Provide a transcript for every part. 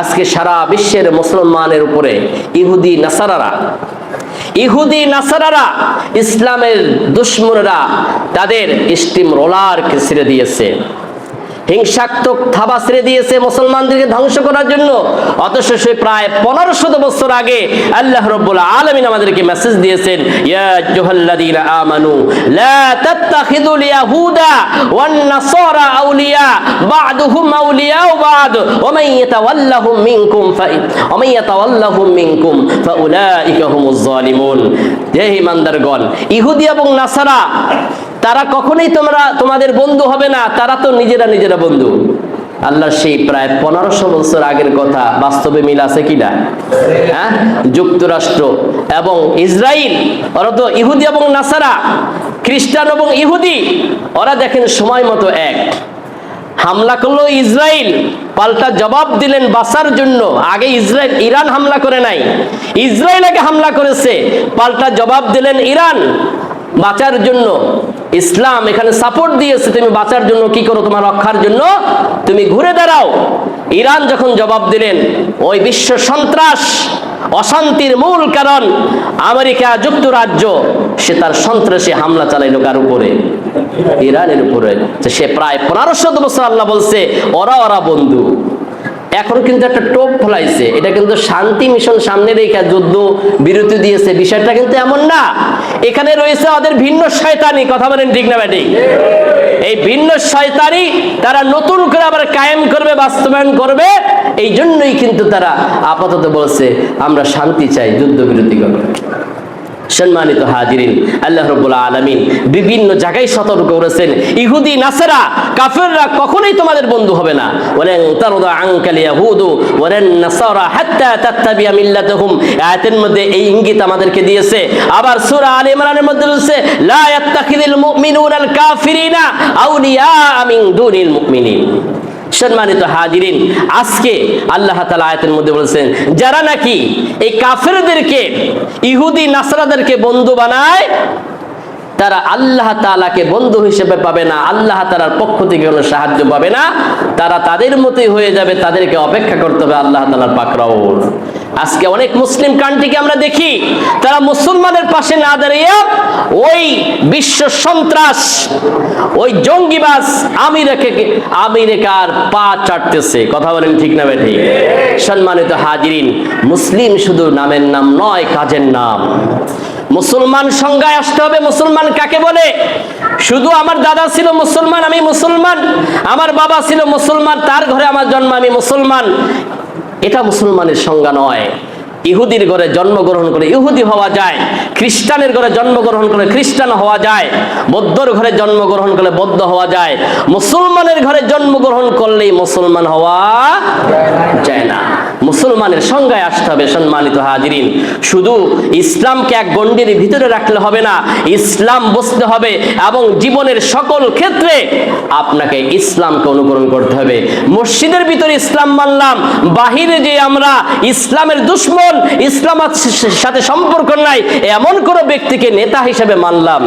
আজকে সারা বিশ্বের মুসলমানের উপরে ইহুদি নাসারারা ইহুদি নাসারারা, ইসলামের দুশ্মনরা তাদের স্টিম রোলারকে ছেড়ে দিয়েছে। হিংসাত্মক থাবা ছেড়ে দিয়েছে মুসলমানদেরকে ধ্বংস করার জন্য। অথচ সে প্রায় পনেরো শত বছর আগে আল্লাহ রব্বুল আলমিন আমাদেরকে মেসেজ দিয়েছেন আউলিয়া আউলিয়া ইহুদি এবং নাসারা তারা কখনোই তোমরা, তোমাদের বন্ধু হবে না, তারা তো নিজেরা নিজেরা বন্ধু। আল্লাহ সেই প্রায় পনেরোশো বছর আগের কথা বাস্তবে মিল আছে কিনা হ্যাঁ? যুক্তরাষ্ট্র এবং ইসরায়েল ওরা তো ইহুদি এবং নাসারা, খ্রিস্টান এবং ইহুদি, ওরা দেখেন সময় মতো এক। হামলা করল ইসরায়েল পাল্টা জবাব দিলেন বাসার জন্য। আগে ইসরায়েল ইরান হামলা করে নাই। ইসরায়েল আগে হামলা করেছে, পাল্টা জবাব দিলেন ইরান। বাঁচার জন্য, ইসলাম এখানে সাপোর্ট দিয়েছে, তুমি বাঁচার জন্য কি করো? তোমার রক্ষার জন্য তুমি ঘুরে দাঁড়াও। ইরান যখন জবাব দিলেন, ওই বিশ্ব সন্ত্রাস, অশান্তির মূল কারণ আমেরিকা যুক্তরাজ্য। সে তার সন্ত্রাসী হামলা চালাইলো কার উপরে? ইরানের উপরে। সে প্রায় পনেরোশো বছর আল্লাহ বলছে, ওরা ওরা বন্ধু। এখন কিন্তু একটা টোপ ফলাইছে। এটা কিন্তু শান্তি মিশন সামনে রেখে যুদ্ধ বিরতি দিয়েছে। বিষয়টা কিন্তু এমন না। এখানে রয়েছে ওদের ভিন্ন শয়তানি। কথা বলেন ঠিক না ব্যাটি এই ভিন্ন শয়তানি তারা নতুন করে আবার কায়েম করবে, বাস্তবায়ন করবে। এই জন্যই কিন্তু তারা আপাতত বলছে, আমরা শান্তি চাই যুদ্ধ বিরতি করবে সম্মানিত হাজিরিন, আল্লাহ রব্বুল আলমিন বিভিন্ন জায়গায় সতর্ক করেছেন। ইহুদি, নাসেরা, কাফেররা কখনোই তোমাদের বন্ধু হবে না। ওরেন তারদা আঙ্কাল ইয়াহুদু ওরেন নাসারা হাত্তা তাত্তাবিয়া মিল্লাতাহুম। আয়াতের মধ্যে এই ইঙ্গিত আমাদেরকে দিয়েছে। আবার সূরা আলে ইমরানের মধ্যে বলছে, লা ইয়াত্তাখিযুল মুমিনুনাল কাফিরিনা আউলিয়া মিন দুনিল মুমিনিন। সম্মানিত হাজিরিন, আজকে আল্লাহ তালা আয়াতের মধ্যে বলেছেন, যারা নাকি এই কাফেরদেরকে, ইহুদি, নাসরাদেরকে বন্ধু বানায়, তারা আল্লাহ তালাকে বন্ধু হিসেবে পাবে না, আল্লাহ তালার পক্ষ থেকে কোনো সাহায্য পাবে না, তারা তাদের মতোই হয়ে যাবে, তাদেরকে অপেক্ষা করতে হবে আল্লাহ তালার পাকরাউর আজকে অনেক মুসলিম কান্ট্রিকে আমরা দেখি, তারা মুসলমানের পাশে না দাঁড়িয়ে ওই বিশ্ব সন্ত্রাস, ওই জঙ্গিবাস আমিরাকে আমেরিকার পা চাটতেছে। কথা বলেন ঠিক না ঠিক সম্মানিত হাজিরিন, মুসলিম শুধু নামের নাম নয়, কাজের নাম। মুসলমান সংজ্ঞায় আসতে হবে, মুসলমান কাকে বলে? শুধু আমার দাদা ছিল মুসলমান, আমি মুসলমান। আমার বাবা ছিল মুসলমান, তার ঘরে আমার জন্ম, আমি মুসলমান। এটা মুসলমানের সংজ্ঞা নয়। ইহুদির ঘরে জন্মগ্রহণ করে ইহুদি হওয়া যায়, খ্রিস্টানের ঘরে জন্মগ্রহণ করে খ্রিস্টান হওয়া যায়, বৌদ্ধর ঘরে জন্মগ্রহণ করলে বৌদ্ধ হওয়া যায়। মুসলমানের ঘরে জন্মগ্রহণ করলেই মুসলমান হওয়া যায় না। মুসলমানের সংজ্ঞায় আসতে হবে, সম্মানিত হাজিরিন। শুধু ইসলামকে এক গণ্ডির ভিতরে রাখলে হবে না, ইসলাম বুঝতে হবে এবং জীবনের সকল ক্ষেত্রে আপনাকে ইসলামকে অনুকরণ করতে হবে। মসজিদের ভিতরে ইসলাম মানলাম, বাহিরে যে আমরা ইসলামের দুশ্মন, ইসলাম সাথে সম্পর্ক নাই, এমন কোনো ব্যক্তিকে নেতা হিসেবে মানলাম।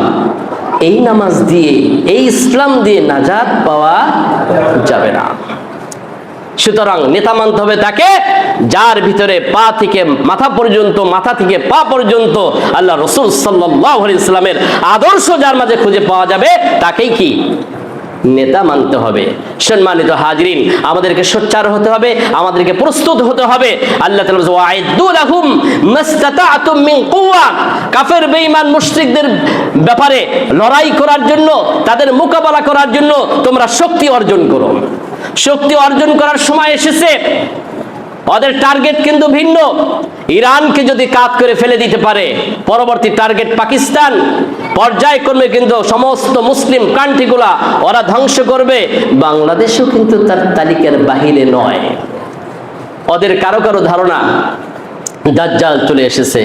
এই নামাজ দিয়ে, এই ইসলাম দিয়ে নাজাদ পাওয়া যাবে না। সুতরাং নেতা মানতে হবে তাকে, যার ভিতরে পা থেকে মাথা পর্যন্ত, মাথা থেকে পা পর্যন্ত আল্লাহ রসুল সাল্লাহ আদর্শ যার মাঝে খুঁজে পাওয়া যাবে, তাকেই কি? নেতা মানতে হবে। সম্মানিত হাজরিন, আমাদেরকে সোচ্চার হতে হবে, আমাদেরকে প্রস্তুত হতে হবে। আল্লাহ। কাফের, বেঈমান, মুশরিকদের ব্যাপারে লড়াই করার জন্য, তাদের মোকাবেলা করার জন্য তোমরা শক্তি অর্জন করো। শক্তি অর্জন করার সময় এসেছে। ওদের টার্গেট কিন্তু ভিন্ন। ইরানকে যদি কাত করে ফেলে দিতে পারে, পরবর্তী টার্গেট পাকিস্তান। পর্যায়ক্রমে কিন্তু সমস্ত মুসলিম কান্ট্রিগুলা ওরা ধ্বংস করবে। বাংলাদেশও কিন্তু তার তালিকার বাহিরে নয়। ওদের কারও কারও ধারণা, দাজ্জাল চলে এসেছে।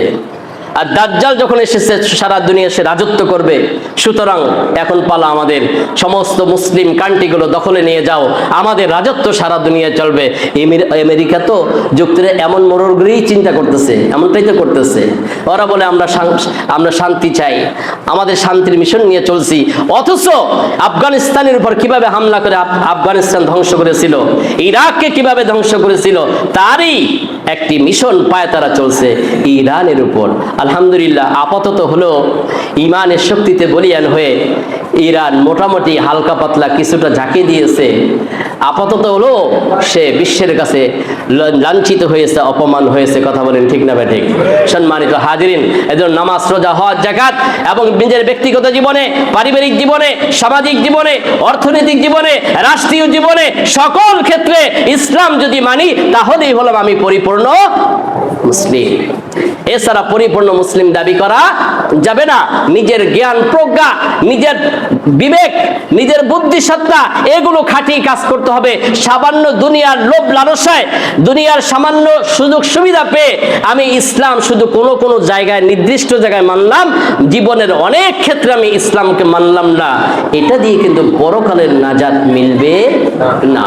আর দাজ্জাল যখন এসেছে, সারা দুনিয়া সে রাজত্ব করবে। সুতরাং এখন পালা আমাদের সমস্ত মুসলিম কান্ট্রিগুলো দখলে নিয়ে যাও। আমাদের রাজত্ব সারা দুনিয়া চলবে। আমেরিকা তো যুক্তরাজ্য এমন মনোরগৃহী চিন্তা করতেছে, এমনটাই তো করতেছে। ওরা বলে, আমরা আমরা শান্তি চাই। আমাদের শান্তির মিশন নিয়ে চলছি। অথচ আফগানিস্তানের উপর কীভাবে হামলা করে আফগানিস্তান ধ্বংস করেছিল? ইরাককে কীভাবে ধ্বংস করেছিল? তারই একটি মিশন পায় তারা চলছে ইরানের উপর। আলহামদুলিল্লাহ আপাতত হলো ইমানের শক্তিতে বলিয়ান হয়ে ইরান মোটামুটি হালকা পাতলা কিছুটা ঝাঁকি দিয়েছে। আপাতত হলো সে বিশ্বের কাছে লাঞ্ছিত হয়েছে, অপমান হয়েছে, কথা বলেন ঠিক না ঠিক সম্মানিত হাজিরিন, এজন্য নামাজ, রোজা, হজ জাকাত এবং নিজের ব্যক্তিগত জীবনে, পারিবারিক জীবনে, সামাজিক জীবনে, অর্থনৈতিক জীবনে, রাষ্ট্রীয় জীবনে, সকল ক্ষেত্রে ইসলাম যদি মানি, তাহলেই হলাম আমি পরিপূর্ণ মুসলিম। এছাড়া পরিপূর্ণ মুসলিম দাবি করা যাবে না। নিজের জ্ঞান, প্রজ্ঞা, নিজের বিবেক, নিজের বুদ্ধিসত্তা, এগুলো খাটিয়ে কাজ করতে হবে। সামান্য দুনিয়ার লোভ লালসায়, দুনিয়ার সামান্য সুযোগ সুবিধা পেয়ে আমি ইসলাম শুধু কোনো কোনো জায়গায়, নির্দিষ্ট জায়গায় মানলাম। জীবনের অনেক ক্ষেত্রে আমি ইসলামকে মানলাম না। এটা দিয়ে কিন্তু পরকালের নাজাত মিলবে না।